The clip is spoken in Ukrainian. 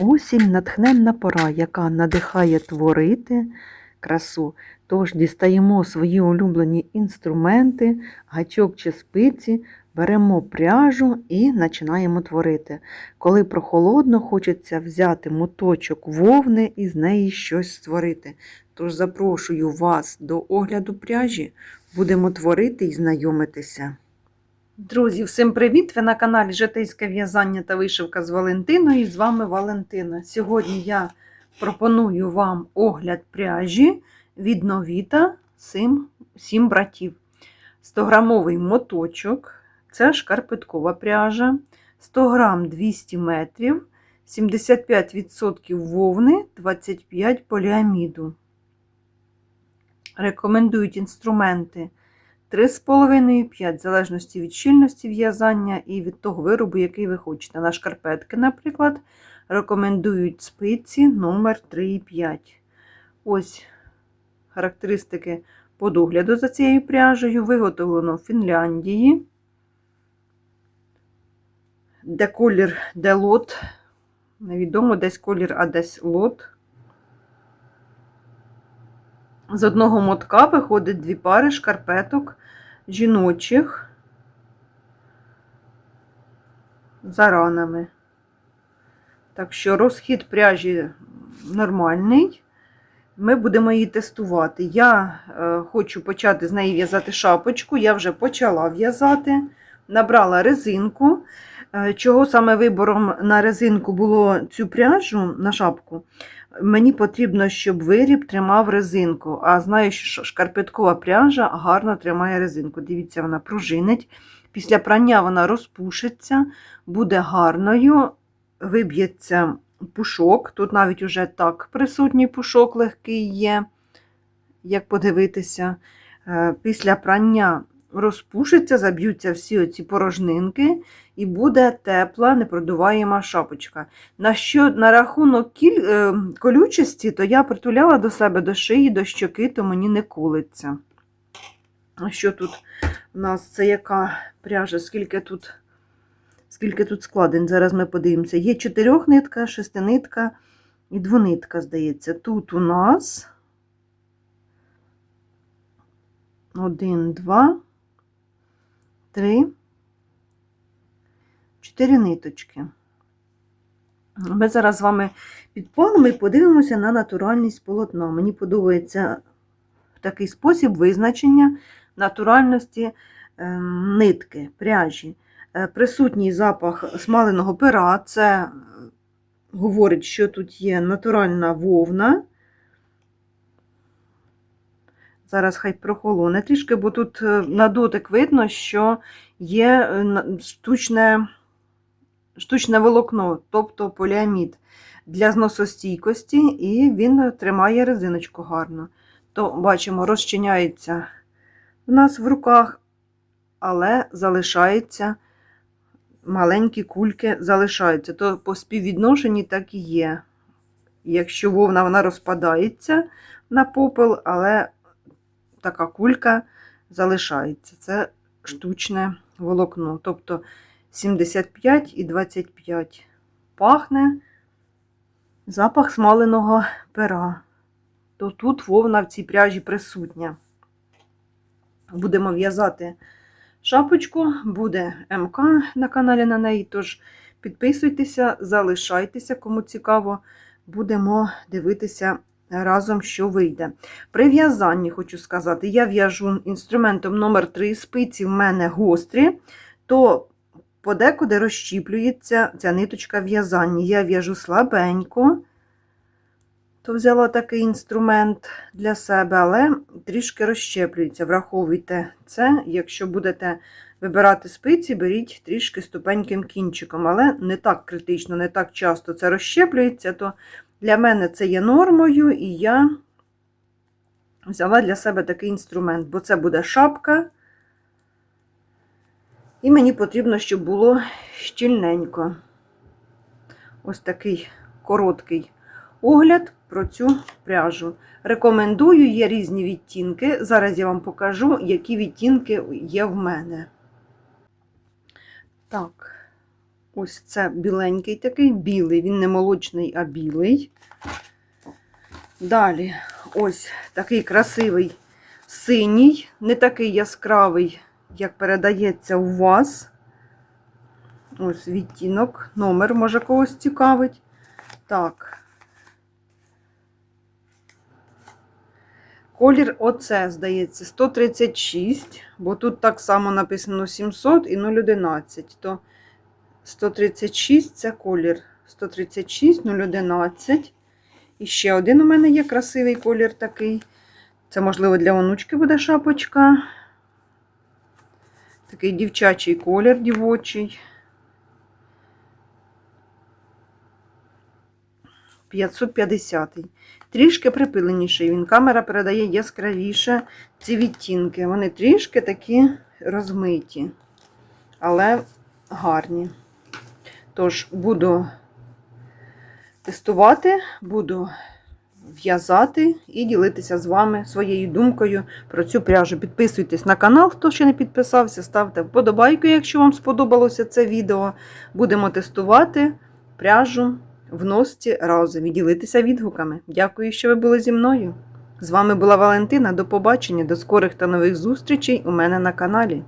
Осінь натхненна пора, яка надихає творити красу. Тож дістаємо свої улюблені інструменти, гачок чи спиці, беремо пряжу і починаємо творити. Коли прохолодно, хочеться взяти моточок вовни і з неї щось створити. Тож запрошую вас до огляду пряжі. Будемо творити і знайомитися. Друзі, всім привіт! Ви на каналі Житейське в'язання та вишивка з Валентиною. І з вами Валентина. Сьогодні я пропоную вам огляд пряжі від Новіта 7, 7 братів. 100-грамовий моточок, це шкарпеткова пряжа, 100 грам 200 метрів, 75% вовни, 25 поліаміду. Рекомендують інструменти 3,5-5, в залежності від щільності в'язання і від того виробу, який ви хочете. На шкарпетки, наприклад, рекомендують спиці номер 3,5. Ось характеристики по догляду за цією пряжею. Виготовлено в Фінляндії. Де колір, де лот. Невідомо, десь колір, а десь лот. З одного мотка виходить дві пари шкарпеток жіночих за ранами. Так що розхід пряжі нормальний. Ми будемо її тестувати. Я е, хочу почати з неї в'язати шапочку. Я вже почала в'язати, набрала резинку. Е, чого саме вибором на резинку було цю пряжу на шапку? Мені потрібно, щоб виріб тримав резинку. А знаю, що шкарпеткова пряжа гарно тримає резинку. Дивіться, вона пружинить. Після прання вона розпушиться, буде гарною, виб'ється пушок. Тут навіть уже так присутній пушок легкий є, як подивитися. Після прання розпушиться, заб'ються всі оці порожнинки, і буде тепла, непродуваєма шапочка. На що на рахунок кіль... е, колючості, то я притуляла до себе до шиї, до щоки, то мені не колиться. А що тут у нас це яка пряжа? Скільки тут скільки тут складень? Зараз ми подивимося. Є чотирьохнитка, шестинитка і двонитка, здається. Тут у нас один, два, три. Чотири ниточки. Ми зараз з вами підпалимо і подивимося на натуральність полотна. Мені подобається такий спосіб визначення натуральності нитки, пряжі. Е, Присутній запах смаленого пера, це говорить, що тут є натуральна вовна. Зараз хай прохолоне трішки, бо тут е, на дотик видно, що є штучне штучне волокно, тобто поліамід для зносостійкості, і він тримає резиночку гарно. То, бачимо, розчиняється в нас в руках, але залишається маленькі кульки залишаються. То по співвідношенні так і є. Якщо вовна вона розпадається на попел, але така кулька залишається. Це штучне волокно. Тобто 75 і 25. Пахне запах смаленого пера. То тут вовна в цій пряжі присутня. Будемо в'язати шапочку, буде МК на каналі на неї. Тож підписуйтеся, залишайтеся, кому цікаво, будемо дивитися разом, що вийде. При в'язанні, хочу сказати, я в'яжу інструментом номер 3 спиці в мене гострі, то подекуди розщіплюється ця ниточка в'язання. Я в'яжу слабенько, то взяла такий інструмент для себе, але трішки розщеплюється. Враховуйте це, якщо будете вибирати спиці, беріть трішки ступеньким кінчиком, але не так критично, не так часто це розщеплюється, то для мене це є нормою, і я взяла для себе такий інструмент, бо це буде шапка. І мені потрібно, щоб було щільненько. Ось такий короткий огляд про цю пряжу. Рекомендую, є різні відтінки. Зараз я вам покажу, які відтінки є в мене. Так, Ось це біленький такий, білий. Він не молочний, а білий. Далі, ось такий красивий синій, не такий яскравий, як передається у вас. Ось відтінок, номер може когось цікавить. Так. Колір оце, здається, 136, бо тут так само написано 700 і 011. То 136 це колір. 136, 011. І ще один у мене є красивий колір такий. Це, можливо, для онучки буде шапочка. Такий дівчачий колір дівочий. 550. Трішки припиленіший він. Камера передає яскравіше ці відтінки. Вони трішки такі розмиті, але гарні. Тож, буду тестувати, буду в'язати і ділитися з вами своєю думкою про цю пряжу. Підписуйтесь на канал, хто ще не підписався, ставте вподобайку, якщо вам сподобалося це відео. Будемо тестувати пряжу в носці разом і ділитися відгуками. Дякую, що ви були зі мною. З вами була Валентина. До побачення, до скорих та нових зустрічей у мене на каналі.